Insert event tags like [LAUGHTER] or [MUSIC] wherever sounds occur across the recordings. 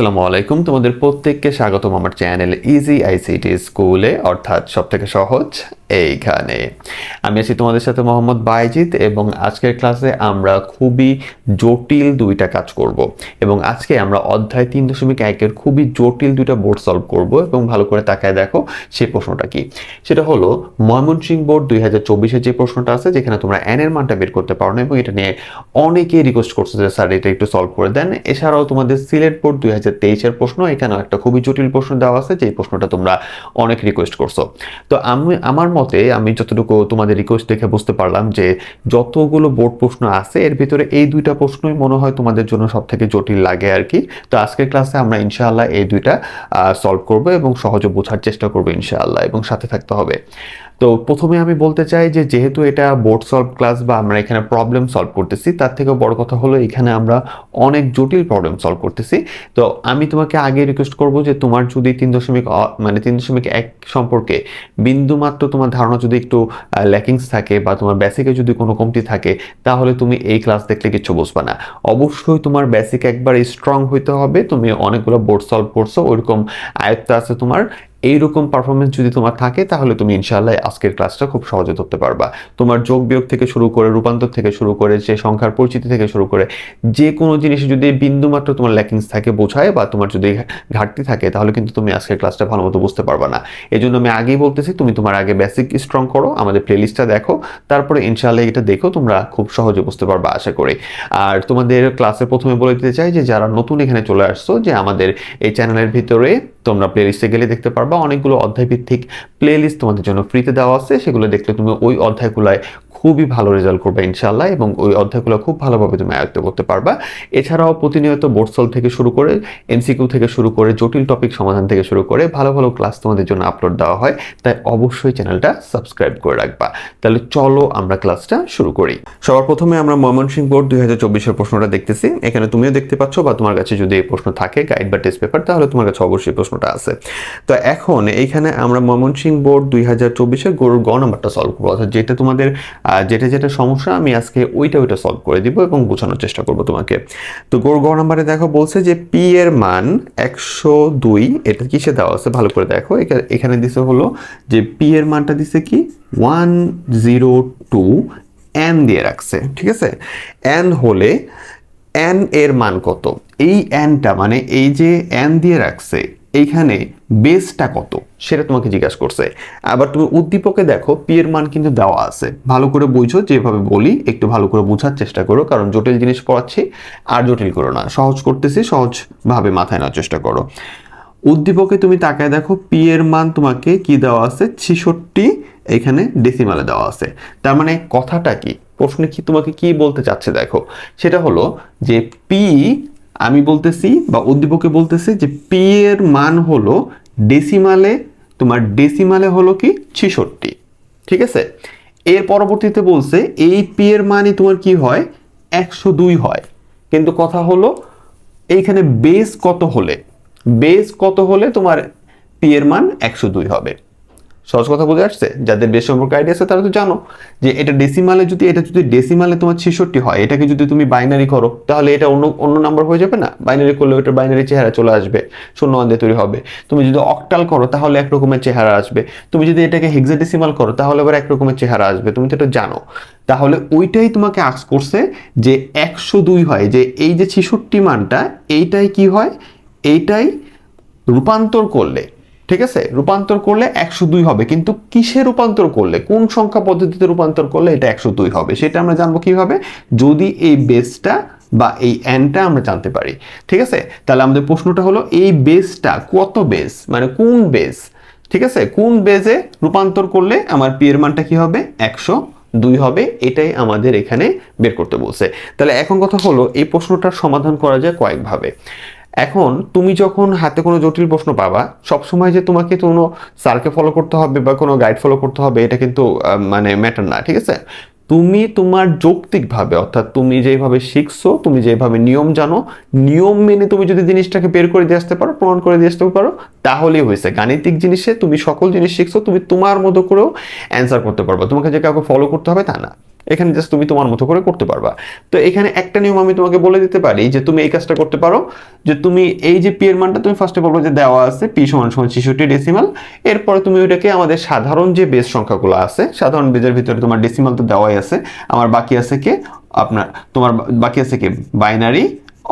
আসসালামু আলাইকুম। তোমাদের প্রত্যেককে স্বাগতম আমার চ্যানেল ইজি আইসিটি স্কুলে অর্থাৎ সব থেকে সহজ এইখানে। আমি আছি তোমাদের সাথে মোহাম্মদ বাইজিৎ এবং আজকের ক্লাসে আমরা খুবই জটিল দুইটা কাজ করব এবং আজকে আমরা অধ্যায় তিন দশমিক একের খুবই জটিল দুইটা বোর্ড সলভ করব এবং ভালো করে তাকায় দেখো সেই প্রশ্নটা কি। সেটা হলো, ময়মনসিংহ বোর্ড দুই হাজার চব্বিশের যে প্রশ্নটা আছে, যেখানে তোমরা এন এর মানটা বের করতে পারো না এবং এটা নিয়ে অনেকে রিকোয়েস্ট করছে যে, স্যার, এটা একটু সলভ করে দেন। এছাড়াও তোমাদের সিলেট বোর্ড দুই হাজার তেইশের প্রশ্ন, এখানেও একটা খুবই জটিল প্রশ্ন দেওয়া আছে যে প্রশ্নটা তোমরা অনেক রিকোয়েস্ট করছ। তো আমি, আমার মতে আমি যতটুকু তোমাদের রিকোয়েস্ট দেখে বুঝতে পারলাম যে যতগুলো বোর্ড প্রশ্ন আছে, এর ভিতরে এই দুইটা প্রশ্নই মনে হয় তোমাদের জন্য সব থেকে জটিল লাগে আর কি। তো আজকের ক্লাসে আমরা ইনশাআল্লাহ এই দুইটা সলভ করব এবং সহজে বোঝার চেষ্টা করব ইনশাআল্লাহ এবং সাথে থাকতে হবে। তো প্রথমে আমি বলতে চাই যে যেহেতু এটা বোর্ড সলভ ক্লাস বা আমরা এখানে প্রবলেম সলভ করতেছি, তার থেকেও বড় কথা হলো এখানে আমরা অনেক জটিল প্রবলেম সলভ করতেছি। তো আমি তোমাকে আগে রিকোয়েস্ট করব যে তোমার যদি তিন দশমিক মানে তিন দশমিক এক সম্পর্কে বিন্দুমাত্র তোমার ধারণা যদি একটু ল্যাকিংস থাকে বা তোমার বেসিকে যদি কোনো কমতি থাকে, তাহলে তুমি এই ক্লাস দেখলে কিছু বুঝবে না। অবশ্যই তোমার বেসিক একবার স্ট্রং হইতে হবে। তুমি অনেকগুলো বোর্ড সলভ করছ ওইরকম আয়ত্ত আছে তোমার। এইরকম পারফরমেন্স যদি তোমার থাকে, তাহলে তুমি ইনশাআল্লাহ আজকের ক্লাসটা খুব সহজে ধরতে পারবা। তোমার যোগ বিয়োগ থেকে শুরু করে, রূপান্তর থেকে শুরু করে, যে সংখ্যার পরিচিতি থেকে শুরু করে, যে কোনো জিনিসে যদি বিন্দুমাত্র তোমার ল্যাকিংস থাকে বোঝায় বা তোমার যদি ঘাটতি থাকে, তাহলে কিন্তু তুমি আজকের ক্লাসটা ভালো মতো বুঝতে পারবা না। এই জন্য আমি আগেই বলতেছি, তুমি তোমার আগে বেসিক স্ট্রং করো, আমাদের প্লেলিস্টটা দেখো, তারপরে ইনশাআল্লাহ এটা দেখো, তোমরা খুব সহজে বুঝতে পারবা, আশা করি। আর তোমাদের ক্লাসে প্রথমে বলে দিতে চাই যে, যারা নতুন এখানে চলে আসছো, যে আমাদের এই চ্যানেলের ভিতরে তোমরা প্লেলিস্টে গেলে দেখতে পারবা অনেকগুলো অধ্যায় ভিত্তিক প্লেলিস্ট তোমাদের জন্য ফ্রিতে দেওয়া আছে, সেগুলো দেখলে তুমি ওই অধ্যায়গুলোয় খুবই ভালো রেজাল্ট করবে ইনশাল্লাহ এবং ওই অধ্যায়গুলো খুব ভালোভাবে তুমি আয়ত্ত করতে পারবা। এছাড়াও প্রতিনিয়ত বোর্ডসল থেকে শুরু করে এমসিকিউ থেকে শুরু করে, জটিল টপিক সমাধান থেকে শুরু করে ভালো ভালো ক্লাস তোমাদের জন্য আপলোড দেওয়া হয়, তাই অবশ্যই চ্যানেলটা সাবস্ক্রাইব করে রাখবা। তাহলে চলো আমরা ক্লাসটা শুরু করি। সবার প্রথমে আমরা ময়মনসিংহ বোর্ড দুই হাজার চব্বিশের প্রশ্নটা দেখতেছি। এখানে তুমিও দেখতে পাচ্ছ বা তোমার কাছে যদি এই প্রশ্ন থাকে গাইড বা টেস্ট পেপার তাহলে তোমার কাছে অবশ্যই প্রশ্নটা আছে। তো এখন এইখানে আমরা ময়মনসিংহ বোর্ড দুই হাজার চব্বিশের গরুর গ নাম্বারটা সলভ করব। অর্থাৎ যেটা তোমাদের যেটা যেটা সমস্যা, আমি আজকে ওইটা ওইটা সলভ করে দিব এবং বোঝানোর চেষ্টা করব তোমাকে। তো গরুর গ নাম্বারে দেখো, বলছে যে পি এর মান একশো দুই, এটা কিসে দেওয়া আছে? ভালো করে দেখো। এখানে দিছে হলো যে পি এর মানটা দিছে কি? ওয়ান জিরো টু এন দিয়ে রাখছে, ঠিক আছে? এন হলে এন এর মান কত? এই এনটা মানে এই যে এন দিয়ে রাখছে এইখানে বেসটা কত? সেটা তোমাকে জিজ্ঞাসা করছে। আবার তুমি উদ্দীপকে দেখো পি এর মান কিন্তু দেওয়া আছে। ভালো করে বুঝো, যেভাবে বলি, একটু ভালো করে বোঝার চেষ্টা করো, কারণ জটিল জিনিস পড়াচ্ছি আর জটিল করো না। সহজ করতেছি, সহজভাবে মাথায় নেওয়ার চেষ্টা করো। উদ্দীপকে তুমি তাকায় দেখো পি এর মান তোমাকে কি দেওয়া আছে? ছিষট্টি এখানে ডেসিমালে দেওয়া আছে। তার মানে কথাটা কি? প্রশ্নে কি তোমাকে কি বলতে চাচ্ছে দেখো? সেটা হলো যে পি আমি বলতেছি বা উদ্দীপকে বলতেছি যে পি এর মান হলো ডেসিমালে তোমার ডেসিমালে হলো কি? ছিষট্টি। ঠিক আছে? এর পরবর্তীতে বলছে এই পি এর মানই তোমার কি হয়? একশো দুই হয়। কিন্তু কথা হলো এইখানে বেস কত হলে? বেস কত হলে তোমার পি এর মান একশো দুই হবে? সহজ কথা বুঝে আসছে? যাদের বেশ সম্পর্কে আইডিয়া আছে তারা তো জানো যে এটা ডেসিমালে যদি, এটা যদি ডেসিমালে তোমার ছেষট্টি হয়, এটাকে যদি তুমি বাইনারি করো, তাহলে এটা অন্য অন্য নাম্বার হয়ে যাবে না? বাইনারি করলে ওটা বাইনারি চেহারা চলে আসবে, শূন্য অন্ধে তৈরি হবে। তুমি যদি অক্টাল করো, তাহলে এক রকমের চেহারা আসবে। তুমি যদি এটাকে হেক্সাডেসিমাল করো, তাহলে আবার এক রকমের চেহারা আসবে। তুমি তো এটা জানো। তাহলে ওইটাই তোমাকে আক্স করছে যে একশো দুই হয়, যে এই যে ছেষট্টি মানটা, এইটাই কি হয়? এইটাই রূপান্তর করলে। ঠিক আছে? রূপান্তর করলে একশো দুই হবে। কিন্তু কিসে রূপান্তর করলে? কোন সংখ্যা পদ্ধতিতে রূপান্তর করলে এটা একশো দুই হবে? সেটা আমরা জানব কীভাবে? যদি এই বেসটা বা এই এনটা আমরা জানতে পারি। ঠিক আছে? তাহলে আমাদের প্রশ্নটা হলো, এই বেসটা কত বেস মানে কোন বেস ঠিক আছে? কোন বেজে রূপান্তর করলে আমার পি এর মানটা কি হবে? একশো দুই হবে। এটাই আমাদের এখানে বের করতে বলছে। তাহলে এখন কথা হলো, এই প্রশ্নটার সমাধান করা যায় কয়েকভাবে। এখন তুমি যখন হাতে কোনো জটিল প্রশ্ন পাবা, সবসময় যে তোমাকে কোনো স্যারকে ফলো করতে হবে বা কোনো গাইড ফলো করতে হবে, এটা কিন্তু মানে ম্যাটার না, ঠিক আছে? তুমি তোমার যৌক্তিকভাবে, অর্থাৎ তুমি যেভাবে শিখছো, তুমি যেভাবে নিয়ম জানো, নিয়ম মেনে তুমি যদি জিনিসটাকে বের করে দিয়ে আসতে পারো, প্রমাণ করে দিয়ে আসতে পারো, তাহলেই হয়েছে। গাণিতিক জিনিসে তুমি সকল জিনিস শিখছো, তুমি তোমার মতো করেও অ্যান্সার করতে পারবে। তোমাকে যে কাউকে ফলো করতে হবে, তা না। এখানে জাস্ট তুমি তোমার মতো করে করতে পারবা। তো এখানে একটা নিয়ম আমি তোমাকে বলে দিতে পারি যে তুমি এই কাজটা করতে পারো, যে তুমি এই যে পি এর মানটা তুমি ফার্স্টে বলব যে দেওয়া আছে পি সমান সমান ছেষট্টি ডেসিমাল এরপরে তুমি ওইটাকে আমাদের সাধারণ যে বেস সংখ্যাগুলো আছে, সাধারণ বেজের ভিতরে তোমার ডেসিমাল তো দেওয়াই আছে, আমার বাকি আছে কে? আপনার তোমার বাকি আছে কি? বাইনারি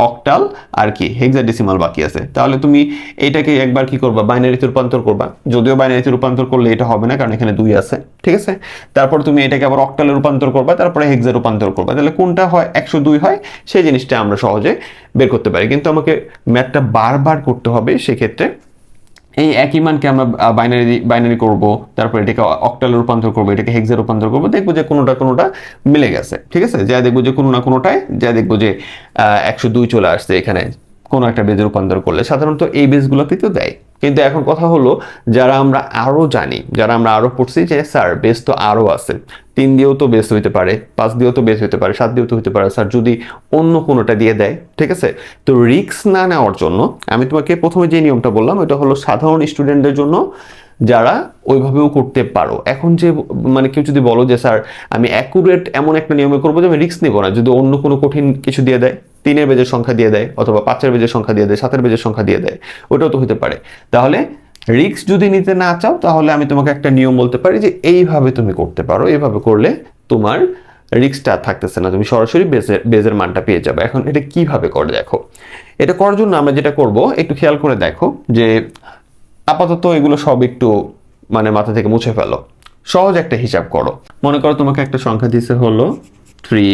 অক্টাল আর কি হেক্সাডেসিমাল বাকি আছে। তাহলে তুমি এটাকে একবার কি করবা? বাইনারিতে রূপান্তর করবা। যদিও বাইনারিতে রূপান্তর করলে এটা হবে না, কারণ এখানে দুই আছে, ঠিক আছে? তারপর তুমি এটাকে আবার অক্টালে রূপান্তর করবা, তারপরে হেক্সা রূপান্তর করবা। তাহলে কোনটা হয়? একশো দুই হয়, সেই জিনিসটা আমরা সহজে বের করতে পারি। কিন্তু আমাকে ম্যাথটা বারবার করতে হবে, সেক্ষেত্রে এই একই মানকে আমরা বাইনারি বাইনারি করব, তারপর এটাকে অক্টালে রূপান্তর করব, এটাকে হেক্সে রূপান্তর করব, দেখব যে কোনোটা কোনোটা মিলে গেছে, ঠিক আছে? যা দেখব যে কোনো না কোনোটায়, যা দেখব যে একশো দুই চলে আসছে এখানে। কোনো একটা বেজে রূপান্তর করলে সাধারণত এই বেসগুলোতেই তো দেয়। কিন্তু এখন কথা হলো, যারা আমরা আরও জানি, যারা আমরা আরও পড়ছি যে, স্যার বেস তো আরও আছে। তিন দিয়েও তো বেস হইতে পারে, পাঁচ দিয়েও তো বেস হইতে পারে, সাত দিয়েও তো হইতে পারে। স্যার, যদি অন্য কোনোটা দিয়ে দেয়, ঠিক আছে? তো রিক্স না নেওয়ার জন্য, আমি তোমাকে প্রথমে যে নিয়মটা বললাম এটা হলো সাধারণ স্টুডেন্টদের জন্য যারা ওইভাবেও করতে পারো। এখন যে মানে কেউ যদি বলো যে, স্যার, আমি অ্যাকুরেট এমন একটা নিয়মে করব যে, আমি রিস্ক নেব না। যদি অন্য কোনো কঠিন কিছু দিয়ে দেয়, তিনের বেজের সংখ্যা দিয়ে দেয়, অথবা পাঁচের বেজের সংখ্যা দিয়ে দেয়, সাতের বেজের সংখ্যা দিয়ে দেয়, ওটাও তো হতে পারে। তাহলে রিস্ক যদি নিতে না চাও, তাহলে আমি তোমাকে একটা নিয়ম বলতে পারি যে, এইভাবে তুমি করতে পারো। এইভাবে করলে তোমার রিস্কটা থাকতেছে না। তুমি সরাসরি বেজের বেজের মানটা পেয়ে যাবে। এখন এটা কীভাবে করে, দেখো। এটা করার জন্য আমরা যেটা করব, একটু খেয়াল করে দেখো যে আপাতত এগুলো সব একটু মানে মাথা থেকে মুছে ফেলো। সহজ একটা হিসাব করো। মনে করো তোমাকে একটা সংখ্যা দিছে হলো থ্রি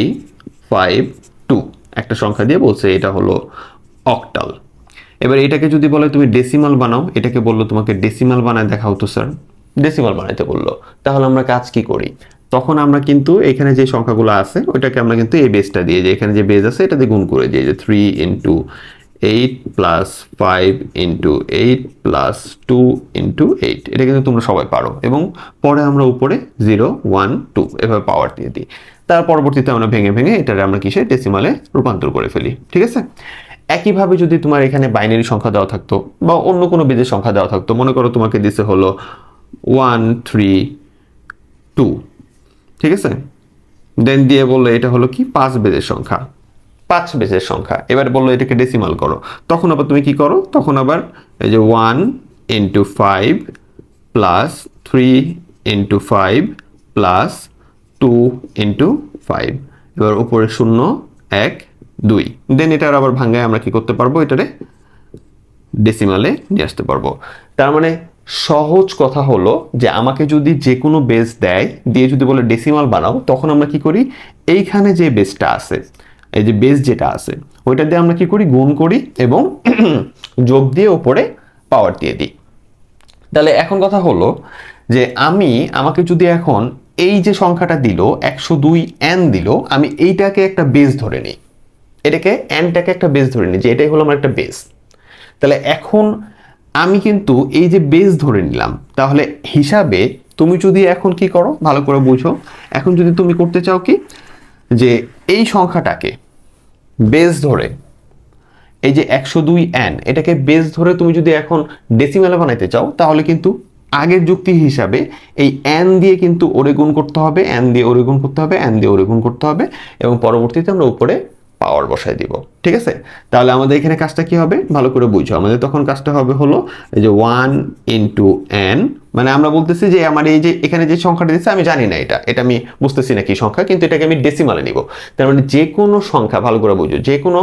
ফাইভ টু একটা সংখ্যা দিয়ে বলছে এটা হলো অক্টাল এবার এটাকে যদি বলে তুমি ডেসিমাল বানাও, এটাকে বলল তোমাকে ডেসিমাল বানায় দেখাও তো স্যার ডেসিমাল বানাইতে বলল। তাহলে আমরা কাজ কি করি? তখন আমরা কিন্তু এখানে যে সংখ্যাগুলো আছে, ওইটাকে আমরা কিন্তু এই বেসটা দিয়ে যে এখানে যে বেস আছে এটা দিয়ে গুণ করে দিই যে three into eight plus five into eight plus two into eight এটা কিন্তু তোমরা সবাই পারো। এবং পরে আমরা উপরে জিরো ওয়ান টু এভাবে পাওয়ার দিয়ে দিই। তার পরবর্তীতে আমরা ভেঙে ভেঙে এটারে আমরা কিসে? ডেসিমালে রূপান্তর করে ফেলি। ঠিক আছে? একইভাবে যদি তোমার এখানে বাইনারি সংখ্যা দেওয়া থাকতো বা অন্য কোনো বেজের সংখ্যা দেওয়া থাকতো, মনে করো তোমাকে দিছে হলো ওয়ান থ্রি টু ঠিক আছে? দেন দিয়ে বলল এটা হলো কি? পাঁচ বেজের সংখ্যা। পাঁচ বেজের সংখ্যা। এবার বলল এটাকে ডেসিমাল করো। তখন আবার তুমি কি করো? তখন আবার এই যে one into five plus three into five plus two into five এবার উপরে শূন্য, এক, দুই। দেন এটার আবার ভাঙ্গায় আমরা কি করতে পারব? এটারে ডেসিমালে নিয়ে আসতে পারব। তার মানে সহজ কথা হলো যে আমাকে যদি যে কোনো বেস দেয়, দিয়ে যদি বলে ডেসিমাল বানাও, তখন আমরা কি করি? এইখানে যে বেসটা আছে এই যে বেস যেটা আছে, ওইটা দিয়ে আমরা কি করি? গুণ করি এবং [CLEARS THROAT] যোগ দিয়ে ওপরে পাওয়ার দিয়ে দিই। তাহলে এখন কথা হলো যে আমি, আমাকে যদি এখন এই যে সংখ্যাটা দিল, একশো দুই এন দিল, আমি এইটাকে একটা বেস ধরে নিই। এটাকে এনটাকে একটা বেস ধরে নিই, যে এটাই হলো আমার একটা বেস তাহলে এখন আমি কিন্তু এই যে বেস ধরে নিলাম, তাহলে হিসাবে তুমি যদি এখন কি করো? ভালো করে বুঝো। এখন যদি তুমি করতে চাও কি? যে এই সংখ্যাটাকে বেস ধরে, এই যে একশো দুই অ্যান এটাকে বেস ধরে তুমি যদি এখন ডেসিমেলে বানাইতে চাও, তাহলে কিন্তু আগের যুক্তি হিসাবে এই অ্যান দিয়ে কিন্তু ওরে গুণ করতে হবে অ্যান দিয়ে ওরে গুণ করতে হবে অ্যান দিয়ে ওরে গুণ করতে হবে এবং পরবর্তীতে আমরা উপরে পাওয়ার বসায় দিব, ঠিক আছে? তাহলে আমাদের এখানে কাজটা কি হবে? ভালো করে বুঝো। আমাদের তখন কাজটা হবে হলো এই যে ওয়ান ইন্টু এন মানে আমরা বলতেছি যে আমার এই যে এখানে যে সংখ্যাটা দিচ্ছে, আমি জানি না এটা। এটা আমি বুঝতেছি না কি সংখ্যা, কিন্তু এটাকে আমি ডেসিমালে নিব। তার মানে যে কোনো সংখ্যা, ভালো করে বুঝো, যে কোনো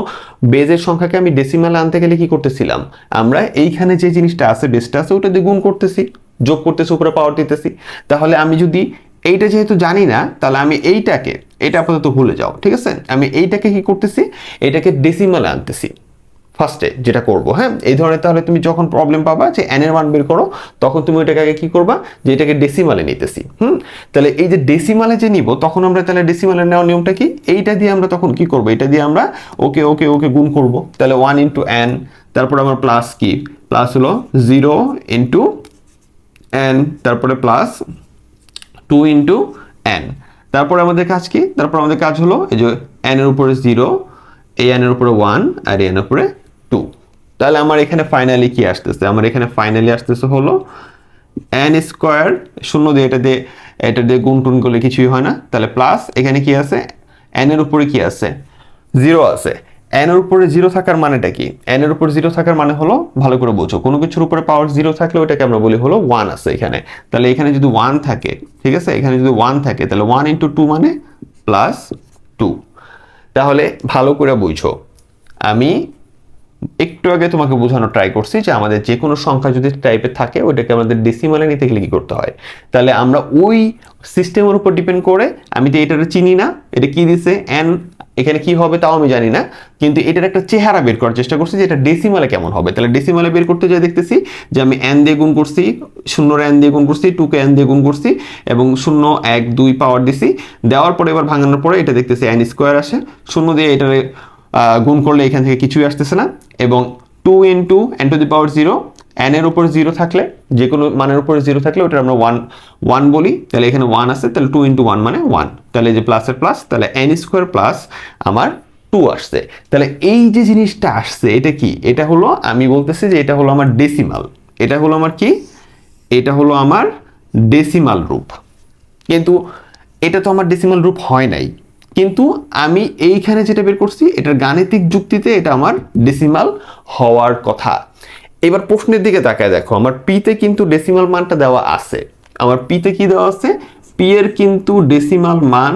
বেজের সংখ্যাকে আমি ডেসিমালে আনতে গেলে কি করতেছিলাম? আমরা এইখানে যে জিনিসটা আছে বেসটা আছে ওটা দিয়ে গুণ করতেছি, যোগ করতেছি, উপরে পাওয়ার দিতেছি। তাহলে আমি যদি এইটা যেহেতু জানি না, তাহলে আমি এইটাকে এটা আপাতত ভুলে যাও, ঠিক আছে? আমি এইটাকে কি করতেছি? এটাকে ডেসিমালে আনতেছি। ফার্স্টে যেটা করব হ্যাঁ? এই ধরনের তাহলে তুমি যখন প্রবলেম পাবা যে এর মান বের করো, তখন তুমি ওইটাকে আগে কি করবা? যে এটাকে ডেসিমালে নিতেছি, হুম? তাহলে এই যে ডেসিমালে যে নিব, তখন আমরা তাহলে ডেসিমালে নেওয়ার নিয়মটা কি? এইটা দিয়ে আমরা তখন কি করব? এটা দিয়ে আমরা ওকে ওকে ওকে গুণ করব। তাহলে ওয়ান ইন্টু এন তারপর আমার প্লাস কি? প্লাস হলো জিরো ইন্টু এন তারপরে প্লাস টু ইন্টু এন তারপর আমাদের কাজ কি? তারপর আমাদের কাজ হলো এই যে এন এর উপরে জিরো এই এন এর উপরে ওয়ান আর এন এর উপরে টু তাহলে আমার এখানে ফাইনালি কি আসতেছে? আমার এখানে ফাইনালি আসতেছে হলো এন স্কোয়ার শূন্য দিয়ে এটা দিয়ে এটা দিয়ে গুণ টুন করলে কিছুই হয় না। তাহলে প্লাস এখানে কি আছে? এন এর উপরে কি আছে? জিরো আছে। এন এর উপরে জিরো থাকার মানেটা কি? এন এর উপর জিরো থাকার মানে হলো, ভালো করে বোঝো, কোনো কিছুর উপরে পাওয়ার জিরো থাকলে ওটাকে আমরা বলি হলো ওয়ান আছে এখানে। তাহলে এখানে যদি ওয়ান থাকে, ঠিক আছে? এখানে যদি ওয়ান থাকে, তাহলে ওয়ান ইন্টু টু মানে প্লাস টু তাহলে ভালো করে বুঝো, আমি একটু আগে তোমাকে বোঝানোর ট্রাই করছি যে আমাদের যে কোনো সংখ্যা যদি টাইপের থাকে ওইটাকে আমাদের ডেসিমালে নিতে গেলে কি করতে হয়? তাহলে আমরা ওই সিস্টেমের উপর ডিপেন্ড করে আমি তো এটা চিনি না এটা কি দিছে এন এখানে কি হবে তাও আমি জানি না কিন্তু এটার একটা চেহারা বের করার চেষ্টা করছি যে এটা ডেসিমালে কেমন হবে। তাহলে ডেসিমালে বের করতে যাই দেখতেছি যে আমি এন দিয়ে গুণ করছি শূন্যর এন দিয়ে গুণ করছি টুকে এন দিয়ে গুণ করছি এবং শূন্য এক দুই পাওয়ার দিছি। দেওয়ার পরে এবার ভাঙানোর পরে এটা দেখতেছি এন স্কোয়ার আসে। শূন্য দিয়ে আহ, গুণ করলে এখান থেকে কিছুই আসতেছে না। এবং two into N to the power zero এর উপর জিরো থাকলে যে কোনো মানের উপরে জিরো থাকলে ওটা আমরা ওয়ান ওয়ান বলি, তাহলে এখানে ওয়ান আছে, তাহলে টু ইন্টু ওয়ান মানে ওয়ান তাহলে যে প্লাসের প্লাস তাহলে এন স্কোয়ার প্লাস আমার টু আসছে। তাহলে এই যে জিনিসটা আসছে, এটা কি? এটা হলো, আমি বলতেছি যে এটা হলো আমার ডেসিমাল এটা হলো আমার কি? এটা হলো আমার ডেসিমাল রূপ। কিন্তু এটা তো আমার ডেসিমাল রূপ হয় নাই। কিন্তু আমি এইখানে যেটা বের করছি, এটার গাণিতিক যুক্তিতে এটা আমার ডেসিমাল হওয়ার কথা। এবার প্রশ্নের দিকে তাকায় দেখো, আমার পিতে কিন্তু ডেসিমাল মানটা দেওয়া আছে। আমার পিতে কি দেওয়া আছে? পি এর কিন্তু ডেসিমাল মান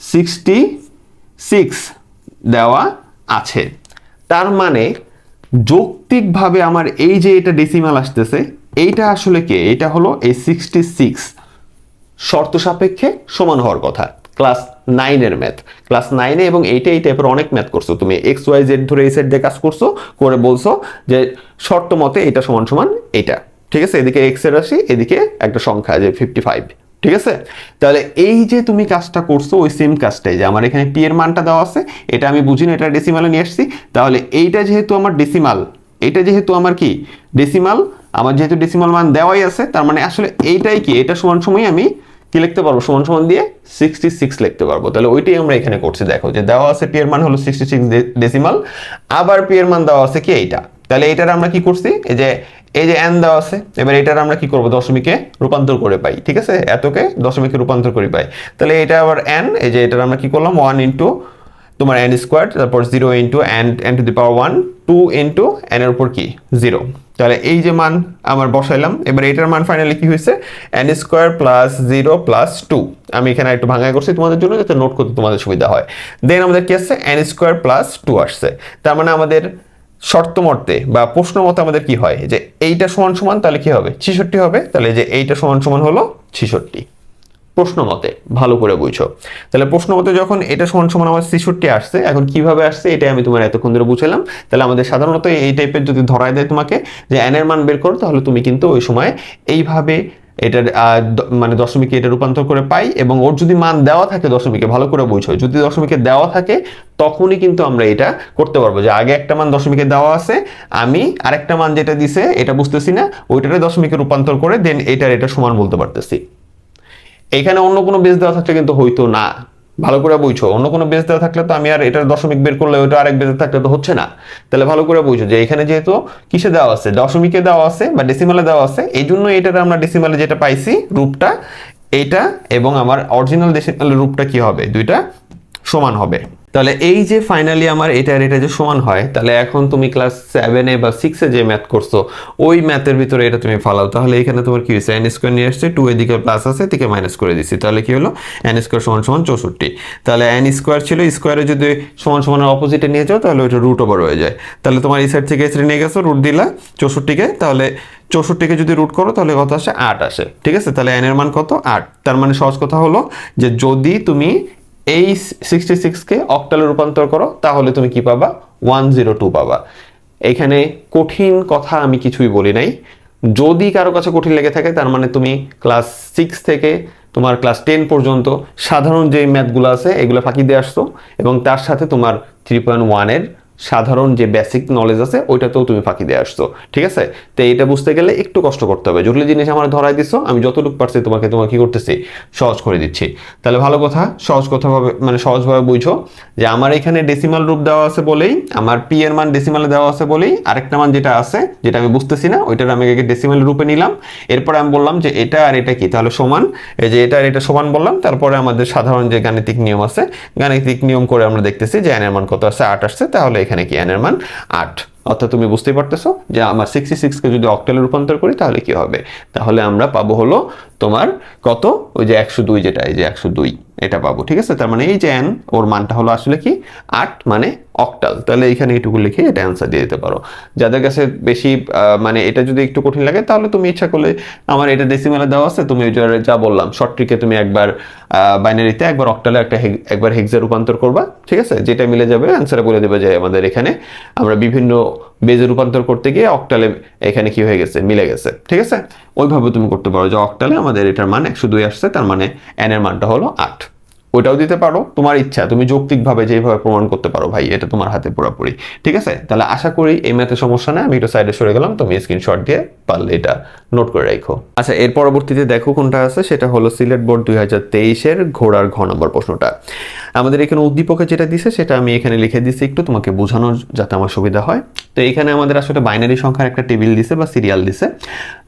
সিক্সটি সিক্স দেওয়া আছে। তার মানে যৌক্তিকভাবে আমার এই যে এটা ডেসিমাল আসতেছে, এইটা আসলে কে? এটা হলো এই সিক্সটি সিক্স শর্ত সাপেক্ষে সমান হওয়ার কথা। ক্লাস নাইনের ম্যাথ ক্লাস নাইনে এবং এইটা এই টাইপের অনেক ম্যাথ করছ। তুমি এক্স ওয়াই জেড ধরে এই সাইড দিয়ে কাজ করছ, করে বলছো যে শর্ত মতে এটা সমান সমান এটা। ঠিক আছে? এদিকে এক্সের রাশি, এদিকে একটা সংখ্যা, যে ফিফটি ফাইভ ঠিক আছে? তাহলে এই যে তুমি কাজটা করছ, ওই সেম কাজটাই, যে আমার এখানে পি এর মানটা দেওয়া আছে, এটা আমি বুঝি না, এটা ডেসিমালে নিয়ে আসছি। তাহলে এইটা যেহেতু আমার ডেসিমাল এটা যেহেতু আমার কি? ডেসিমাল আমার যেহেতু ডেসিমাল মান দেওয়াই আছে, তার মানে আসলে এইটাই কি? এটা সমান সময় আমি কি লিখতে পারব? সমান সমান দিয়ে সিক্সটি সিক্স লিখতে পারব। তাহলে ওইটাই আমরা এখানে করছি, দেখো যে দেওয়া আছে পি এর মান হলো সিক্সটি সিক্স ডেসিমাল আবার পি এর মান দেওয়া আছে কি এইটা? তাহলে এটার আমরা কি করছি? এই যে এই যে এন দেওয়া আছে, এবার এটার আমরা কি করব? দশমিকে রূপান্তর করে পাই, ঠিক আছে? এতকে দশমিকে রূপান্তর করে পাই। তাহলে এটা আবার এন এই যে এটার আমরা কি করলাম? ওয়ান ইন্টু তোমার এন স্কোয়ার তারপর zero into N N to the power one two into N এর উপর কি? জিরো তাহলে এই যে মান আমার বসাইলাম, এবার এটার মান ফাইনালি কি হয়েছে? N square plus zero plus two আমি এখানে একটু ভাঙ্গা করছি তোমাদের জন্য যাতে নোট করতে তোমাদের সুবিধা হয়। দেন আমাদের কি আসছে? এন স্কোয়ার প্লাস টু আসছে। তার মানে আমাদের শর্ত মর্তে বা প্রশ্ন মতে আমাদের কি হয়? যে এইটা সমান সমান তাহলে কি হবে? ছিষট্টি হবে। তাহলে যে এইটা সমান সমান হলো ছিষট্টি। প্রশ্ন মতে ভালো করে বুঝো। তাহলে প্রশ্ন মতে যখন এটা সমান সমান আমার ছেষট্টি আসছে, এখন কীভাবে আসছে এটাই আমি তোমার এতক্ষণ ধরে বুঝালাম। তাহলে আমাদের সাধারণত এই টাইপের যদি ধরায় দেয় তোমাকে যে এন এর মান বের করো, তাহলে তুমি কিন্তু ওই সময় এইভাবে এটার মানে দশমিকে এটা রূপান্তর করে পাই এবং ওর যদি মান দেওয়া থাকে দশমিকে, ভালো করে বুঝো। যদি দশমিকে দেওয়া থাকে, তখনই কিন্তু আমরা এটা করতে পারব যে আগে একটা মান দশমিকে দেওয়া আছে, আমি আরেকটা মান যেটা দিছে, এটা বুঝতেছি না, ওইটারে দশমিকে রূপান্তর করে দেন এটার এটা সমান বলতে পারতেছি। এখানে অন্য কোনো বেস দেওয়া থাকলে কিন্তু হইতো না। ভালো করে বুঝছ, অন্য কোনো বেস দেওয়া থাকলে তো আমি আর এটার দশমিক বের করলে ওইটা আরেক বেসে থাকলে তো হচ্ছে না। তাহলে ভালো করে বুঝো যে এখানে যেহেতু কিসে দেওয়া আছে? দশমিকে দেওয়া আছে বা ডেসিমালে দেওয়া আছে, এই জন্য এটার আমরা ডেসিমালে যেটা পাইছি রূপটা, এটা এবং আমার অরিজিনাল ডেসিমালের রূপটা কি হবে? দুইটা সমান হবে। তাহলে এই যে ফাইনালি আমার এটা আর এটা যে সমান হয়, তাহলে এখন তুমি ক্লাস সেভেনে বা সিক্সে যে ম্যাথ করছ, ওই ম্যাথের ভিতরে এটা তুমি ফালাও। তাহলে এখানে তোমার কি হয়েছে? এন স্কোয়ার নিয়ে আসছে টু এদিকে প্লাস আছে, এদিকে মাইনাস করে দিচ্ছি তাহলে কি হলো? এন স্কোয়ার সমান সমান চৌষট্টি। তাহলে এন স্কোয়ার ছিল স্কোয়ারে যদি সমান সমানের অপোজিটে নিয়ে যাও, তাহলে ওইটা রুট ওভার হয়ে যায়। তাহলে তোমার এই সাইড থেকে সাইডে নিয়ে গেছো রুট দিলা চৌষট্টিকে তাহলে চৌষট্টিকে যদি রুট করো, তাহলে কত আসে আট আসে। ঠিক আছে? তাহলে এন এর মান কত? আট। তার মানে সহজ কথা হলো যে যদি তুমি এই সিক্সটি সিক্সকে অক্টালে রূপান্তর করো, তাহলে তুমি কি পাবা? ওয়ান জিরো টু পাবা। এখানে কঠিন কথা আমি কিছুই বলি নাই। যদি কারও কাছে কঠিন লেগে থাকে, তার মানে তুমি ক্লাস সিক্স থেকে তোমার ক্লাস টেন পর্যন্ত সাধারণ যে ম্যাথগুলো আছে, এগুলো ফাঁকি দিয়ে আসতো এবং তার সাথে তোমার থ্রি পয়েন্ট ওয়ানের সাধারণ যে বেসিক নলেজ আছে, ওইটাতেও তুমি ফাঁকি দিয়ে আসছো, ঠিক আছে? তো এটা বুঝতে গেলে একটু কষ্ট করতে হবে। জটিল জিনিস আমার ধরাই দিছো, আমি যতটুকু পারছি তোমাকে তোমাকে কি করতেছি, সহজ করে দিচ্ছি। তাহলে ভালো কথা, সহজ কথা ভাবে মানে সহজভাবে বুঝো যে আমার এখানে ডেসিমাল রূপ দেওয়া আছে বলেই, আমার পি এর মান ডেসিমালে দেওয়া আছে বলেই, আরেকটা মান যেটা আছে, যেটা আমি বুঝতেছি না, ওইটার আমি আগে ডেসিমাল রূপে নিলাম। এরপরে আমি বললাম যে এটা আর এটা কি? তাহলে সমান, এই যে এটা আর এটা সমান বললাম, তারপরে আমাদের সাধারণ যে গাণিতিক নিয়ম আছে, গাণিতিক নিয়ম করে আমরা দেখতেছি যে এর মান কত আছে, আট আসছে, তাহলে এখানে কি এন এর মান আট? অর্থাৎ তুমি বুঝতেই পারতেছো যে আমার সিক্সটি সিক্সকে যদি অক্টেলে রূপান্তর করি তাহলে কি হবে? তাহলে আমরা পাবো হলো তোমার কত? ওই যে একশো দুই যেটা, এই যে একশো দুই। এটা পাবো, ঠিক আছে? তার মানে এই যে এন ওর মানটা হলো আসলে কি? আট মানে অক্টাল তাহলে এখানে এইটুকু লিখে এটা অ্যান্সার দিয়ে দিতে পারো। যাদের কাছে বেশি মানে এটা যদি একটু কঠিন লাগে, তাহলে তুমি ইচ্ছা করলে আমার এটা ডেসিমেলে দেওয়া আছে, তুমি ওই যে যা বললাম শর্ট ট্রিকে তুমি একবার বাইনারিতে একবার অক্টালে একটা একবার হেক্সে রূপান্তর করবা, ঠিক আছে? যেটা মিলে যাবে অ্যান্সারে বলে দেবে যে আমাদের এখানে আমরা বিভিন্ন বেজে রূপান্তর করতে গিয়ে অক্টালে এখানে কি হয়ে গেছে? মিলে গেছে। ঠিক আছে? ওইভাবে তুমি করতে পারো যে অক্টালে আমাদের এটার মান একশো দুই আসছে, তার মানে এন এর মানটা হলো আট। ওইটাও দিতে পারো। তোমার ইচ্ছা, তুমি যৌক্তিকভাবে যেভাবে প্রমাণ করতে পারো ভাই, এটা তোমার হাতে পুরোপুরি। ঠিক আছে? তাহলে আশা করি এই ম্যাথে সমস্যা নেই, আমি একটু সাইডে সরে গেলাম, তুমি স্ক্রিনশট দিয়ে পারলে এটা নোট করে রাখো। আচ্ছা এর পরবর্তীতে দেখো কোনটা আছে? সেটা হলো সিলেট বোর্ড দুই হাজার তেইশের ঘোড়ার ঘ নম্বর প্রশ্নটা। আমাদের এখানে উদ্দীপকে যেটা দিছে সেটা আমি এখানে লিখে দিছি একটু তোমাকে বোঝানোর যাতে আমার সুবিধা হয়। তো এখানে আমাদের আসলে বাইনারি সংখ্যার একটা টেবিল দিছে বা সিরিয়াল দিছে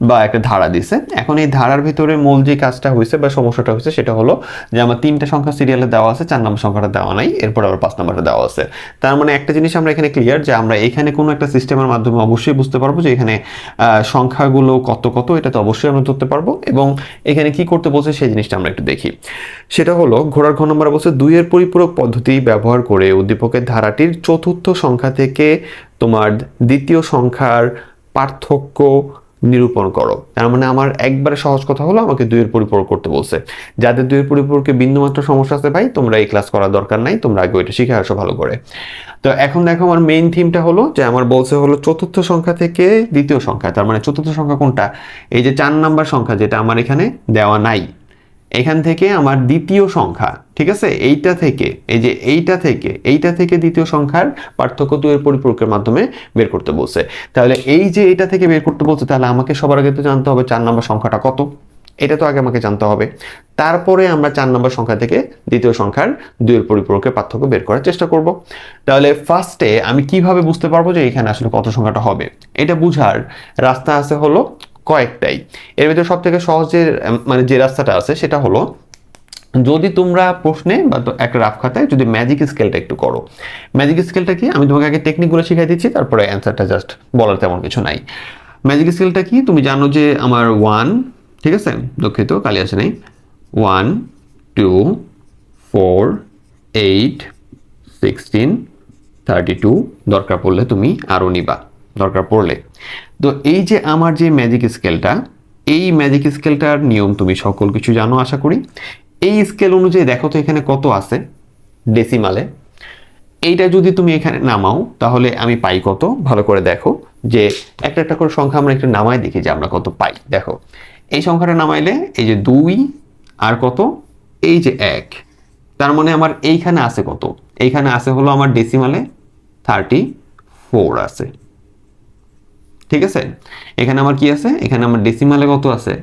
বা একটা ধারা দিছে। এখন এই ধারার ভিতরে মূল যে কাজটা হয়েছে বা সমস্যাটা হয়েছে সেটা হলো যে আমার তিনটা সংখ্যা সিরিয়ালে দেওয়া আছে চার নম্বর সংখ্যাটা দেওয়া নাই এরপর আবার পাঁচ নম্বরটা দেওয়া আছে। তার মানে একটা জিনিস আমরা এখানে ক্লিয়ার যে আমরা এখানে কোনো একটা সিস্টেমের মাধ্যমে অবশ্যই বুঝতে পারব যে এখানে আহ, সংখ্যাগুলো কত কত এটা তো অবশ্যই আমরা ধরতে পারব। এবং এখানে কি করতে বলছে সেই জিনিসটা আমরা একটু দেখি। সেটা হলো, ঘোড়ার ঘন নম্বর বলছে, দুইয়ের পরিপূরক পদ্ধতি ব্যবহার করে উদ্দীপকের ধারাটির চতুর্থ সংখ্যা থেকে তোমার দ্বিতীয় সংখ্যার পার্থক্য নিরূপণ করো। তার মানে আমার একবারে সহজ কথা হলো আমাকে দুইয়ের পরিপূরক করতে বলছে। যাদের দুইয়ের পরিপূরকে বিন্দুমাত্র সমস্যা আছে ভাই, তোমরা এই ক্লাস করার দরকার নাই, তোমরা আগে ওইটা শিখে আসো ভালো করে। তো এখন দেখো আমার মেইন থিমটা হলো যে আমার বলছে হলো চতুর্থ সংখ্যা থেকে দ্বিতীয় সংখ্যা। তার মানে চতুর্থ সংখ্যা কোনটা? এই যে চার নাম্বার সংখ্যা যেটা আমার এখানে দেওয়া নাই। এখান থেকে আমার দ্বিতীয় সংখ্যা ঠিক আছে? এইটা থেকে এই যে এইটা থেকে এইটা থেকে দ্বিতীয় সংখ্যার পার্থক্য দুয়ের পরিপূরকের মাধ্যমে বের করতে বলছে। তাহলে এই যে এটা থেকে বের করতে বলছে তাহলে আমাকে সবার আগে তো জানতে হবে চার নম্বর সংখ্যাটা কত। এটা তো আগে আমাকে জানতে হবে। তারপরে আমরা চার নম্বর সংখ্যা থেকে দ্বিতীয় সংখ্যার দুইয়ের পরিপূরকের পার্থক্য বের করার চেষ্টা করব। তাহলে ফার্স্টে আমি কীভাবে বুঝতে পারব যে এখানে আসলে কত সংখ্যাটা হবে? এটা বুঝার রাস্তা আছে হলো কয়েকটাই। এর ভিতরে সব থেকে সহজের উম, মানে যে রাস্তাটা আছে সেটা হলো যদি তোমরা প্রশ্নে বা একটা রাফ খাতায় যদি ম্যাজিক স্কেলটা একটু করো। ম্যাজিক স্কেলটা কি? আমি তোমাকে আগে টেকনিকগুলো শিখিয়ে দিচ্ছি, তারপরে অ্যান্সারটা জাস্ট বলার তেমন কিছু নাই। ম্যাজিক স্কেলটা কি? তুমি জানো যে আমার ওয়ান ঠিক আছে? দুঃখিত, কালি আছে নেই। One two four eight sixteen thirty two দরকার পড়লে তুমি আরও নিবা, দরকার পড়লে। তো এই যে আমার যে ম্যাজিক স্কেলটা এই ম্যাজিক স্কেলটার নিয়ম তুমি সকল কিছু জানো, আশা করি। এই স্কেল অনুযায়ী দেখো তো এখানে কত আছে ডেসিমালে এইটা যদি তুমি এখানে নামাও, তাহলে আমি পাই কত? ভালো করে দেখো যে একটা একটা করে সংখ্যা আমরা একটু নামাই দেখি যে আমরা কত পাই। দেখো, এই সংখ্যাটা নামাইলে এই যে দুই আর কত? এই যে এক। তার মানে আমার এইখানে আছে কত? এইখানে আছে হলো আমার ডেসিমালে থার্টি ফোর আছে। ঠিক আছে? এখানে আমার কি আছে? এখানে আমার ডেসিমালে কত আছে?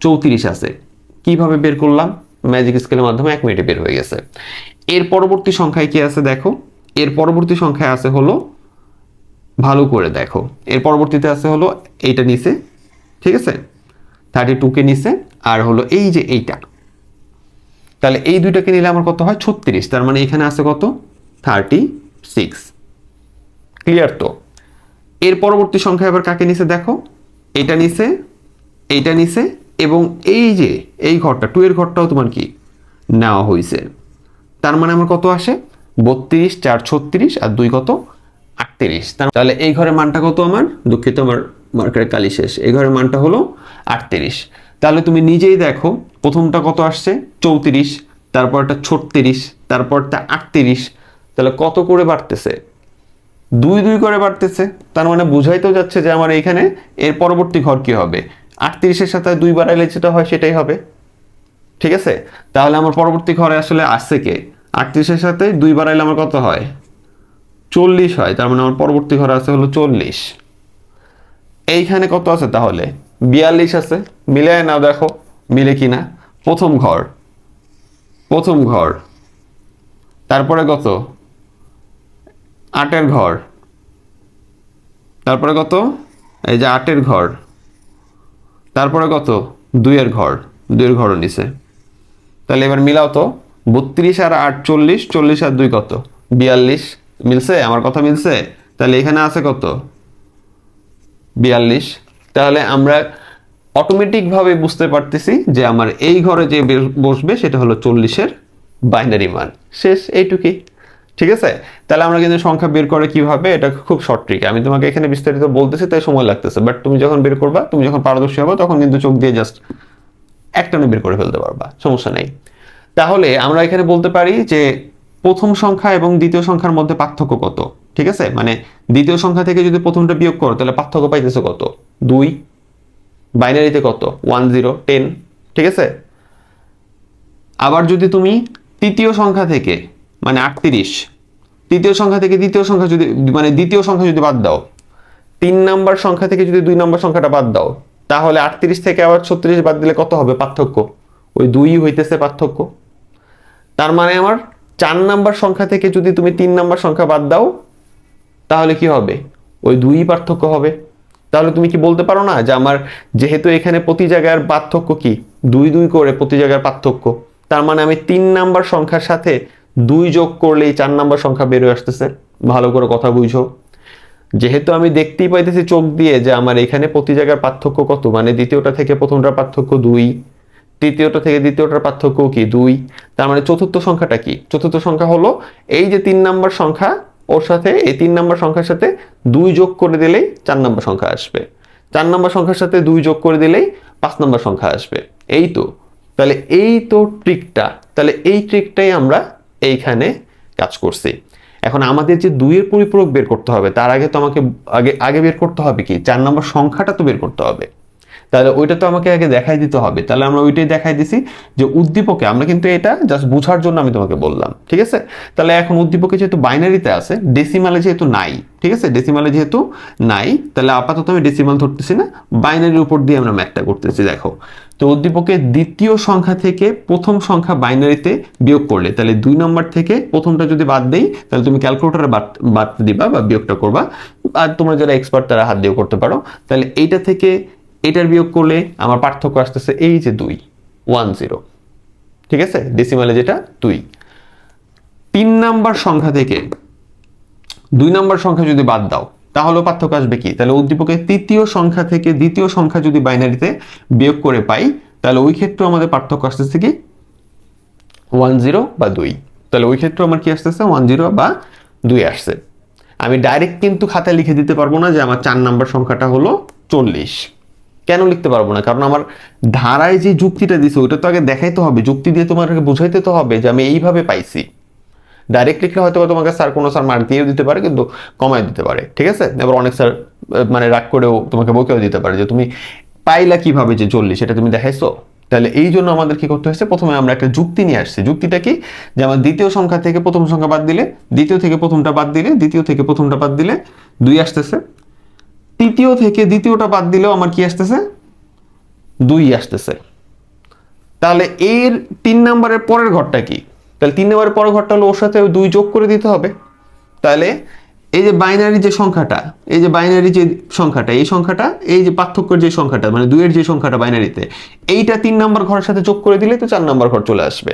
চৌত্রিশ আছে। কীভাবে বের করলাম? ম্যাজিক স্কেলের মাধ্যমে এক মিনিটে বের হয়ে গেছে। এর পরবর্তী সংখ্যায় কি আছে দেখো? এর পরবর্তী সংখ্যায় আছে হলো, ভালো করে দেখো। এর পরবর্তীতে আছে হলো এইটা নিচে, ঠিক আছে? থার্টি টুকে নিচে, আর হলো এই যে এইটা। তাহলে এই দুইটাকে নিলে আমার কত হয়? ছত্রিশ। তার মানে এখানে আছে কত? থার্টি সিক্স ক্লিয়ার তো? এর পরবর্তী সংখ্যা এবার কাকে নিচে দেখো? এটা নিচে এইটা নিচে এবং এই যে, এই ঘরটা টু এর ঘরটাও তোমার কি নেওয়া হয়েছে। তার মানে আমার কত আসে? বত্রিশ, চার, ছত্রিশ আর দুই কত? আটত্রিশ। তার- তাহলে এই ঘরের মানটা কত আমার? দুঃখিত, আমার মার্কের কালি শেষ। এই ঘরের মানটা হলো আটত্রিশ। তাহলে তুমি নিজেই দেখো, প্রথমটা কত আসছে? চৌত্রিশ, তারপরটা ছত্রিশ, তারপরটা আটত্রিশ। তাহলে কত করে বাড়তেছে? দুই দুই করে বাড়তেছে। তার মানে বুঝাইতেও যাচ্ছে যে আমার এইখানে এর পরবর্তী ঘর কি হবে? আটত্রিশের সাথে দুই বাড়াইলে যেটা হয় সেটাই হবে। ঠিক আছে? তাহলে আমার পরবর্তী ঘরে আসলে আসছে কে? আটত্রিশের সাথে দুই বাড়াইলে আমার কত হয়? চল্লিশ হয়, তার মানে আমার পরবর্তী ঘর আছে হলো চল্লিশ। এইখানে কত আছে তাহলে? বিয়াল্লিশ আছে। মিলে নাও দেখো, মিলে কি না প্রথম ঘর। প্রথম ঘর। তারপরে কত? আটের ঘর। তারপরে কত? এই যে আটের ঘর। তারপরে কত? দুইয়ের ঘর, দুইয়ের ঘরও নিছে তাহলে এবার মিলাও তো, বত্রিশ আর আট চল্লিশ চল্লিশ আর দুই কত? বিয়াল্লিশ, মিলছে? আমার কথা মিলছে? তাহলে এখানে আছে কত? বিয়াল্লিশ। তাহলে আমরা অটোমেটিকভাবে বুঝতে পারতেছি যে আমার এই ঘরে যে বসবে সেটা হলো চল্লিশের বাইনারি মান। শেষ, এইটুকুই। ঠিক আছে? তাহলে আমরা কিন্তু সংখ্যা বের করে কীভাবে? এটা খুব শর্ট ট্রিক আমি তোমাকে এখানে বিস্তারিত বলতেছি, তাই সময় লাগতেছে। বাট তুমি যখন বের করবা, তুমি যখন পারদর্শী হবে, তখন কিন্তু চোখ দিয়ে জাস্ট একটানে বের করে ফেলতে পারবা। সমস্যা নেই। তাহলে আমরা এখানে বলতে পারি যে, প্রথম সংখ্যা এবং দ্বিতীয় সংখ্যার মধ্যে পার্থক্য কত? ঠিক আছে? মানে দ্বিতীয় সংখ্যা থেকে যদি প্রথমটা বিয়োগ করো, তাহলে পার্থক্য পাইতেছো কত? দুই। বাইনারিতে কত? ওয়ান জিরো টেন ঠিক আছে? আবার যদি তুমি তৃতীয় সংখ্যা থেকে মানে আটত্রিশ। তৃতীয় সংখ্যা থেকে দ্বিতীয় সংখ্যা যদি মানে দ্বিতীয় সংখ্যা যদি বাদ দাও, তিন নাম্বার সংখ্যা থেকে যদি দুই নাম্বার সংখ্যাটা বাদ দাও, তাহলে আটত্রিশ থেকে আবার ছত্রিশ বাদ দিলে কত হবে? পার্থক্য। ওই দুই হইতেছে পার্থক্য। তার মানে আমার চার নাম্বার সংখ্যা থেকে যদি তুমি তিন নাম্বার সংখ্যা বাদ দাও, তাহলে কি হবে? ওই দুই পার্থক্য হবে। তাহলে তুমি কি বলতে পারো না যে আমার যেহেতু এখানে প্রতি জায়গার পার্থক্য কি? দুই দুই করে প্রতি জায়গার পার্থক্য। তার মানে আমি তিন নাম্বার সংখ্যার সাথে দুই যোগ করলেই চার নাম্বার সংখ্যা বেরোয় আসতেছে। ভালো করে কথা বুঝো। যেহেতু আমি দেখতেই পাইতেছি চোখ দিয়ে যে আমার এখানে প্রতি জায়গার পার্থক্য কত? মানে দ্বিতীয়টা থেকে প্রথমটার পার্থক্য দুই, তৃতীয়টা থেকে দ্বিতীয়টার পার্থক্য কি? দুই। তার মানে চতুর্থ সংখ্যাটা কি? চতুর্থ সংখ্যা হলো এই যে তিন নাম্বার সংখ্যা, ওর সাথে এই তিন নাম্বার সংখ্যার সাথে দুই যোগ করে দিলেই চার নাম্বার সংখ্যা আসবে। চার নাম্বার সংখ্যার সাথে দুই যোগ করে দিলেই পাঁচ নাম্বার সংখ্যা আসবে। এই তো। তাহলে এই তো ট্রিকটা তাহলে এই ট্রিকটাই আমরা এইখানে কাজ করছি। এখন আমাদের যে দুইয়ের পরিপূরক বের করতে হবে, তার আগে তো আমাকে, আগে আগে বের করতে হবে কি? চার নম্বর সংখ্যাটা তো বের করতে হবে। তাহলে ওইটা তো আমাকে আগে দেখাই দিতে হবে। তাহলে আমরা ওইটাই দেখাই দিছি যে উদ্দীপকে আমরা কিন্তু এটা জাস্ট বোঝার জন্য আমি তোমাকে বললাম, ঠিক আছে? তাহলে এখন উদ্দীপকে যেহেতু বাইনারিতে আছে ডেসিমালে যেহেতু নাই, ঠিক আছে? ডেসিমালে যেহেতু নাই, তাহলে আপাতত আমি ডেসিমাল ধরতেছি না বাইনারির উপর দিয়ে আমরা ম্যাথটা করতেছি, দেখো। তো উদ্দীপকের দ্বিতীয় সংখ্যা থেকে প্রথম সংখ্যা বাইনারিতে বিয়োগ করলে, তাহলে দুই নম্বর থেকে প্রথমটা যদি বাদ দেই, তাহলে তুমি ক্যালকুলেটারে বাদ বাদ দিবা বা বিয়োগটা করবা। আর তোমরা যারা এক্সপার্ট তারা হাত দিয়েও করতে পারো। তাহলে এইটা থেকে এটার বিয়োগ করলে আমার পার্থক্য আসতেছে এই যে দুই ওয়ান জিরো ঠিক আছে? ডেসিমালে যেটা দুই। তিন নাম্বার সংখ্যা থেকে, দুই নাম্বার সংখ্যা যদি বাদ দাও তাহলে পার্থক্য আসবে কি? তাহলে উদ্দীপকের তৃতীয় সংখ্যা থেকে দ্বিতীয় সংখ্যা যদি বাইনারিতে বিয়োগ করে পাই, তাহলে ওই ক্ষেত্রে আমাদের পার্থক্য আসতেছে কি? ওয়ান জিরো বা দুই। তাহলে ওই ক্ষেত্রে আমার কি আসতেছে? ওয়ান জিরো বা দুই আসছে। আমি ডাইরেক্ট কিন্তু খাতায় লিখে দিতে পারব না যে আমার চার নাম্বার সংখ্যাটা হলো চল্লিশ। কেন লিখতে পারব না? কারণ আমার ধারায় যে যুক্তিটা দিছে ওটা তো আগে দেখাইতে হবে। যুক্তি দিয়ে তোমাকে বুঝাইতে তো হবে যে আমি এইভাবে পাইছি। ডাইরেক্ট লিখলে হয়তো তোমাকে স্যার কোনো স্যার মার্ক দিয়েও দিতে পারে, কিন্তু কমায় দিতে পারে, ঠিক আছে? এবার অনেক স্যার মানে রাগ করেও তোমাকে বকেও দিতে পারে যে তুমি পাইলা কীভাবে যে চল্লিশ, সেটা তুমি দেখাইছো? তাহলে এই জন্য আমাদের কি করতে হয়েছে? প্রথমে আমরা একটা যুক্তি নিয়ে আসছি। যুক্তিটা কি? যে আমার দ্বিতীয় সংখ্যা থেকে প্রথম সংখ্যা বাদ দিলে, দ্বিতীয় থেকে প্রথমটা বাদ দিলে, দ্বিতীয় থেকে প্রথমটা বাদ দিলে দুই আসতেছে। তৃতীয় থেকে দ্বিতীয়টা বাদ দিলেও আমার কি আসতেছে? দুই আসতেছে। তাহলে এর তিন নম্বরের পরের ঘরটা কি? তাহলে তিন নম্বরের পরের ঘরটা হলো ওর সাথে দুই যোগ করে দিতে হবে। তাহলে এই যে বাইনারি যে সংখ্যাটা, এই যে বাইনারি যে সংখ্যাটা, এই সংখ্যাটা, এই যে পার্থক্যের যে সংখ্যাটা মানে দুইয়ের যে সংখ্যাটা বাইনারিতে এইটা তিন নাম্বার ঘরের সাথে যোগ করে দিলে তো চার নাম্বার ঘর চলে আসবে।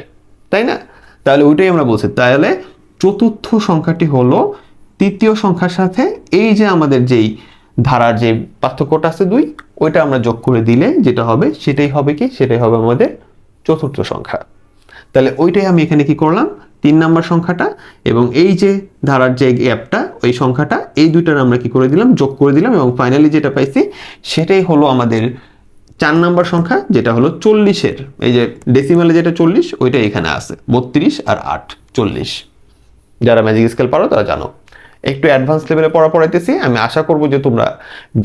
তাই না? তাহলে ওইটাই আমরা বলছি। তাহলে চতুর্থ সংখ্যাটি হলো তৃতীয় সংখ্যার সাথে এই যে আমাদের যেই ধারার যে পার্থক্যটা আছে দুই, ওইটা আমরা যোগ করে দিলে যেটা হবে, সেটাই হবে কি? সেটাই হবে আমাদের চতুর্থ সংখ্যা। তাহলে ওইটাই আমি এখানে কি করলাম? তিন নাম্বার সংখ্যাটা এবং এই যে ধারার যে অ্যাপটা ওই সংখ্যাটা, এই দুইটার আমরা কি করে দিলাম? যোগ করে দিলাম এবং ফাইনালি যেটা পাইছি, সেটাই হলো আমাদের চার নাম্বার সংখ্যা, যেটা হলো চল্লিশের। এই যে ডেসিমালে যেটা চল্লিশ, ওইটা এখানে আছে। বত্রিশ আর আট, চল্লিশ। যারা ম্যাজিক স্কেল পারো তারা জানো। একটু অ্যাডভান্স লেভেলে পড়া পড়াইতেছি। আমি আশা করব যে তোমরা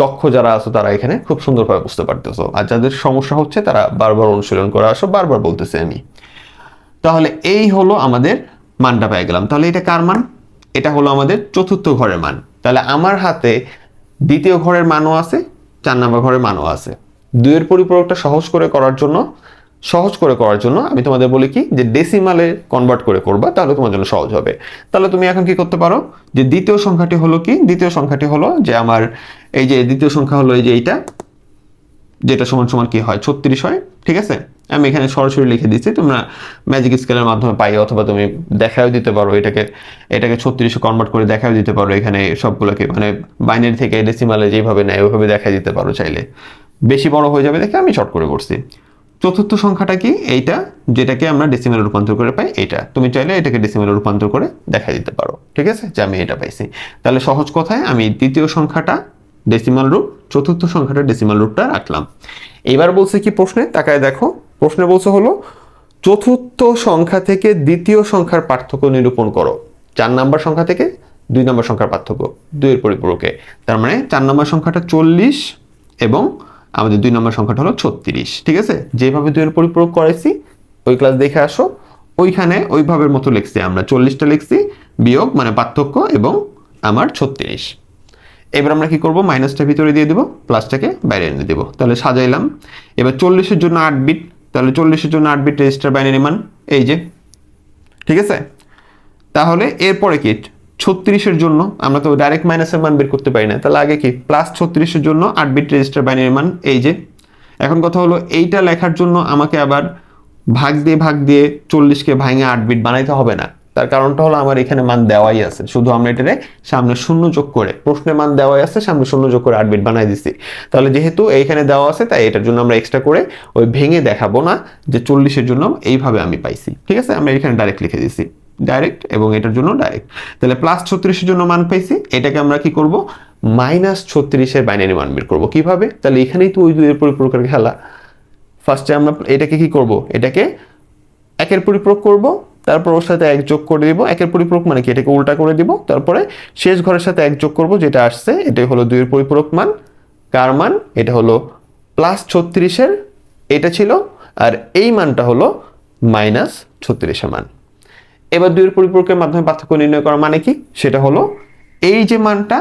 দক্ষ যারা আছো তারা এখানে খুব সুন্দরভাবে বুঝতে পারতেছো। আর যাদের সমস্যা হচ্ছে তারা বারবার অনুশীলন করে আসো, বারবার বলতেছি আমি। তাহলে এই হলো আমাদের মানটা পেয়ে গেলাম। তাহলে এটা কার মান? এটা হলো আমাদের চতুর্থ ঘরের মান। তাহলে আমার হাতে দ্বিতীয় ঘরের মানও আছে, চার নম্বর ঘরের মানও আছে। দুইয়ের পরিপূরকটা সহজ করে করার জন্য সহজ করে করার জন্য আমি তোমাদের বলি কি, যে ডেসিমালে কনভার্ট করে করবা, তাহলে তোমার জন্য সহজ হবে। তাহলে তুমি এখন কি করতে পারো? যে দ্বিতীয় সংখ্যাটি হলো কি? দ্বিতীয় সংখ্যাটি হলো যে আমার এই যে দ্বিতীয় সংখ্যা হলো এই যে এইটা, যেটা সমান সমান কি হয়? ছত্রিশ হয়, ঠিক আছে? আমি এখানে সরাসরি লিখে দিচ্ছি, তোমরা ম্যাজিক স্কেলের মাধ্যমে পাই অথবা তুমি দেখাও দিতে পারো এটাকে এটাকে ছত্রিশে কনভার্ট করে দেখাও দিতে পারো এখানে সবগুলোকে মানে বাইনারি থেকে ডেসিমালে যেভাবে নেয়, ওইভাবে দেখা দিতে পারো চাইলে। বেশি বড় হয়ে যাবে দেখে আমি শর্ট করে করছি। চতুর্থ সংখ্যাটা কি? এইটা, যেটাকে আমরা ডেসিমেলে রূপান্তর করে পাই এটা তুমি চাইলে এটাকে ডেসিমেলে রূপান্তর করে দেখা দিতে পারো, ঠিক আছে? যে আমি এটা পাইছি। তাহলে সহজ কথায় আমি দ্বিতীয় সংখ্যাটা ডেসিমাল রূপ চতুর্থ সংখ্যাটা ডেসিমাল রূপটা রাখলাম। এবার বলছে কি প্রশ্নে? তাকায় দেখো। প্রশ্নে বলছে হলো, চতুর্থ সংখ্যা থেকে দ্বিতীয় সংখ্যার পার্থক্য নিরূপণ করো। চার নাম্বার সংখ্যা থেকে দুই নম্বর সংখ্যার পার্থক্য, দুইয়ের পরিপূরকে। তার মানে চার নম্বর সংখ্যাটা চল্লিশ এবং আমাদের দুই নম্বর সংখ্যাটা হলো ছত্রিশ, ঠিক আছে? যেভাবে দুইয়ের পরিপূরক করেছি, ওই ক্লাস দেখে আসো। ওইখানে ওইভাবের মতো লিখছি আমরা, চল্লিশটা লিখছি, বিয়োগ মানে পার্থক্য এবং আমার ছত্রিশ। এবার আমরা কি করব? মাইনাসটা ভিতরে দিয়ে দেবো প্লাসটাকে বাইরে এনে দেবো। তাহলে সাজাইলাম। এবার চল্লিশের জন্য আট বিট তাহলে চল্লিশের জন্য আট বিট রেজিস্টার বাইনারি মান, এই যে, ঠিক আছে? তাহলে এরপরে কি? ছত্রিশের জন্য, আমরা তো ডাইরেক্ট মাইনাসের মান বের করতে পারি না। তাহলে আগে কি? প্লাস ছত্রিশের জন্য আট বিট রেজিস্টার বাইনারি মান, এই যে। এখন কথা হলো, এইটা লেখার জন্য আমাকে আবার ভাগ দিয়ে ভাগ দিয়ে চল্লিশকে ভাঙে আট বিট বানাইতে হবে না। তার কারণটা হলো আমার এখানে মান দেওয়াই আছে। শুধু আমরা এটারে সামনে শূন্য যোগ করে, প্রশ্নে মান দেওয়াই আছে, সামনে শূন্য যোগ করে আট বিট বানাই দিচ্ছি তাহলে যেহেতু এইখানে দেওয়া আছে, তাই এটার জন্য আমরা এক্সট্রা করে ওই ভেঙে দেখাবো না যে চল্লিশের জন্য এইভাবে আমি পাইছি। ঠিক আছে? আমরা এখানে ডাইরেক্ট লিখে দিচ্ছি ডাইরেক্ট এবং এটার জন্য ডাইরেক্ট তাহলে প্লাস ছত্রিশের জন্য মান পাইছি, এটাকে আমরা কি করব? মাইনাস ছত্রিশের বাইনারি মান বের করব। কীভাবে? তাহলে এখানেই তো ওই দুইয়ের পরিপূরকের খেলা। ফার্স্টে আমরা এটাকে কি করব? এটাকে একের পরিপূরক করব, তারপর ওর সাথে এক যোগ করে দিব। একের পরিপূরক মানে কি? এটাকে উল্টা করে দিব। তারপরে শেষ ঘরের সাথে এক যোগ করব, যেটা আসছে, এটাই হলো দুইয়ের পরিপূরক মান। কার মান? এটা হলো প্লাস ছত্রিশের, এটা ছিল, আর এই মানটা হলো মাইনাস ছত্রিশের মান। এবার দুইয়ের পরিপূরকের মাধ্যমে পার্থক্য নির্ণয় করা মানে কি? সেটা হলো এই যে মানটা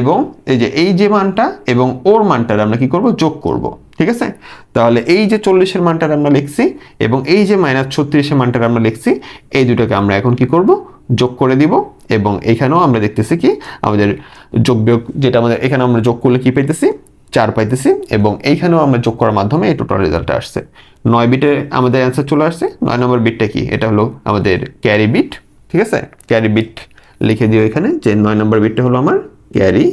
এবং এই যে এই যে মানটা এবং ওর মানটা আমরা কি করব? যোগ করব, ঠিক আছে? তাহলে এই যে চল্লিশের মানটা আমরা লিখছি এবং এই যে মাইনাস ছত্রিশের মানটার আমরা লিখছি, এই দুটোকে আমরা এখন কি করব? যোগ করে দিব এবং এখানেও আমরা দেখতেছি কি, আমাদের যোগ বিয়োগ যেটা আমাদের, এখানে আমরা যোগ করলে কি পাইতেছি চার পাইতেছি এবং এইখানেও আমরা যোগ করার মাধ্যমে এই টোটাল রেজাল্টটা আসছে। নয় বিটে আমাদের অ্যান্সার চলে আসছে। নয় নম্বর বিটটা কি? এটা হলো আমাদের ক্যারি বিট ঠিক আছে? ক্যারি বিট লিখে দিও এখানে যে নয় নম্বর বিটটা হলো আমার ক্যারি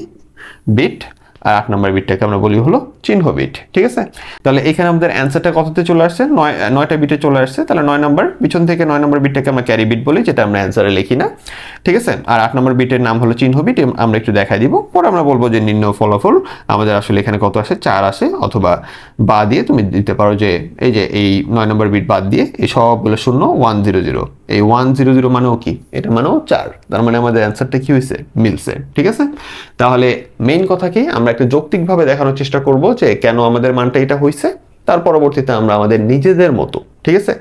বিট আর আট নম্বর বিটটাকে আমরা বলি হলো চিহ্ন বিট, ঠিক আছে? তাহলে এখানে আমাদের অ্যান্সারটা কততে চলে আসছে? নয় নয়টা বিটে চলে আসছে। তাহলে নয় নম্বর, পিছন থেকে নয় নম্বর বিটটাকে আমরা ক্যারি বিট বলি, যেটা আমরা অ্যান্সারে লিখি না, ঠিক আছে? আর আট নম্বর বিটের নাম হলো চিহ্ন বিট আমরা একটু দেখাই দিব। পরে আমরা বলব যে নিম্ন ফলাফল, আমাদের আসলে এখানে কত আসে? চার আসে, অথবা বা দিয়ে তুমি দিতে পারো যে এই যে এই নয় নম্বর বিট বাদ দিয়ে এই সবগুলো শূন্য, ওয়ান জিরো জিরো। এই ওয়ান জিরো জিরো মানেও কি? এটা মানেও চার। তার মানে আমাদের অ্যান্সারটা কি হয়েছে? মিলছে, ঠিক আছে? তাহলে মেইন কথা কি? আমরা একটা যৌক্তিকভাবে দেখানোর চেষ্টা করব যে কেন আমাদের মানটা এটা হয়েছে তার পরবর্তীতে আমরা আমাদের নিজেদের মতো, ঠিক আছে?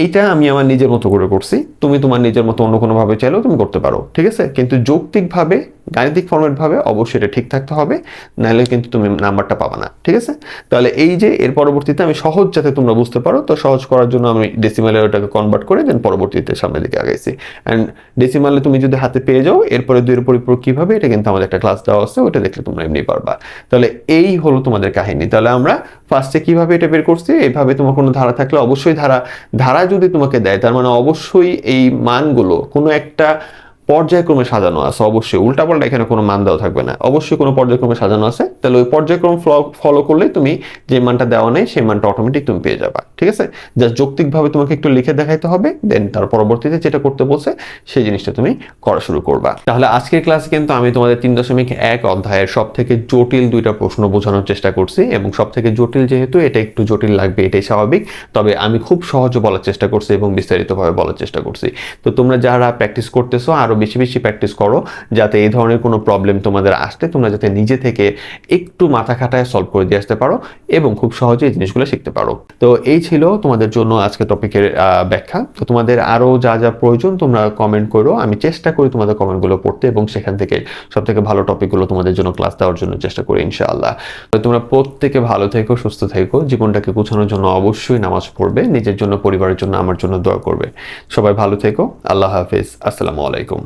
এইটা আমি আমার নিজের মতো করে করছি, তুমি তোমার নিজের মতো অন্য কোনোভাবে চাইলেও তুমি করতে পারো, ঠিক আছে? কিন্তু যৌক্তিকভাবে গাণিতিক ফর্মেটভাবে অবশ্যই এটা ঠিক থাকতে হবে, নাহলে কিন্তু তুমি নাম্বারটা পাবা না, ঠিক আছে? তাহলে এই যে এর পরবর্তীতে আমি সহজ যাতে তোমরা বুঝতে পারো, তো সহজ করার জন্য আমি ডেসিমালে ওটাকে কনভার্ট করে দেন পরবর্তীতে সামনের দিকে আগাইছি। অ্যান্ড ডেসিমালে তুমি যদি হাতে পেয়ে যাও, এরপরে দুইয়ের পরিপূরক কীভাবে, এটা কিন্তু আমাদের একটা ক্লাস দেওয়া আছে ওটা দেখলে তোমরা এমনি পারবা। তাহলে এই হলো তোমাদের কাহিনী। তাহলে আমরা ফার্স্টে কীভাবে এটা বের করছি, এইভাবে তোমার কোনো ধারা থাকলে অবশ্যই ধারা ধারা যদি তোমাকে দেয়, তার মানে অবশ্যই এই মানগুলো কোনো একটা পর্যায়ক্রমে সাজানো আছে, অবশ্যই। উল্টাপাল্টা এখানে কোনো মান দেওয়া থাকবে না। অবশ্যই কোনো পর্যায়ক্রমে সাজানো আছে। তাহলে ওই পর্যায়ক্রম ফলো করলে তুমি যে মানটা দেওয়া নেই, সেই মানটা অটোমেটিক তুমি পেয়ে যাবা। ঠিক আছে? জাস্ট যৌক্তিকভাবে তোমাকে একটু লিখে দেখাইতে হবে দেন তার পরবর্তীতে যেটা করতে বলছে, সেই জিনিসটা তুমি করা শুরু করবা। তাহলে আজকের ক্লাসে কিন্তু আমি তোমাদের তিন দশমিক এক অধ্যায়ের সব থেকে জটিল দুইটা প্রশ্ন বোঝানোর চেষ্টা করছি এবং সব থেকে জটিল যেহেতু, এটা একটু জটিল লাগবে, এটাই স্বাভাবিক। তবে আমি খুব সহজে বলার চেষ্টা করছি এবং বিস্তারিতভাবে বলার চেষ্টা করছি। তো তোমরা যারা প্র্যাকটিস করতেছো, আরও বেশি বেশি প্র্যাকটিস করো, যাতে এই ধরনের কোনো প্রবলেম তোমাদের আসলে তোমরা যাতে নিজে থেকে একটু মাথা খাটায় সলভ করে দিয়ে আসতে পারো এবং খুব সহজে এই জিনিসগুলো শিখতে পারো। তো এই ছিল তোমাদের জন্য আজকে টপিকের ব্যাখ্যা। তো তোমাদের আরও যা যা প্রয়োজন তোমরা কমেন্ট করো, আমি চেষ্টা করি তোমাদের কমেন্টগুলো পড়তে এবং সেখান থেকে সব থেকে ভালো টপিকগুলো তোমাদের জন্য ক্লাস দেওয়ার জন্য চেষ্টা করি, ইনশাআল্লাহ। তো তোমরা প্রত্যেকে ভালো থেকো, সুস্থ থেকো, জীবনটাকে গুছানোর জন্য অবশ্যই নামাজ পড়বে, নিজের জন্য, পরিবারের জন্য আমার জন্য দোয়া করবে। সবাই ভালো থেকো, আল্লাহ হাফিজ, আসসালামু আলাইকুম।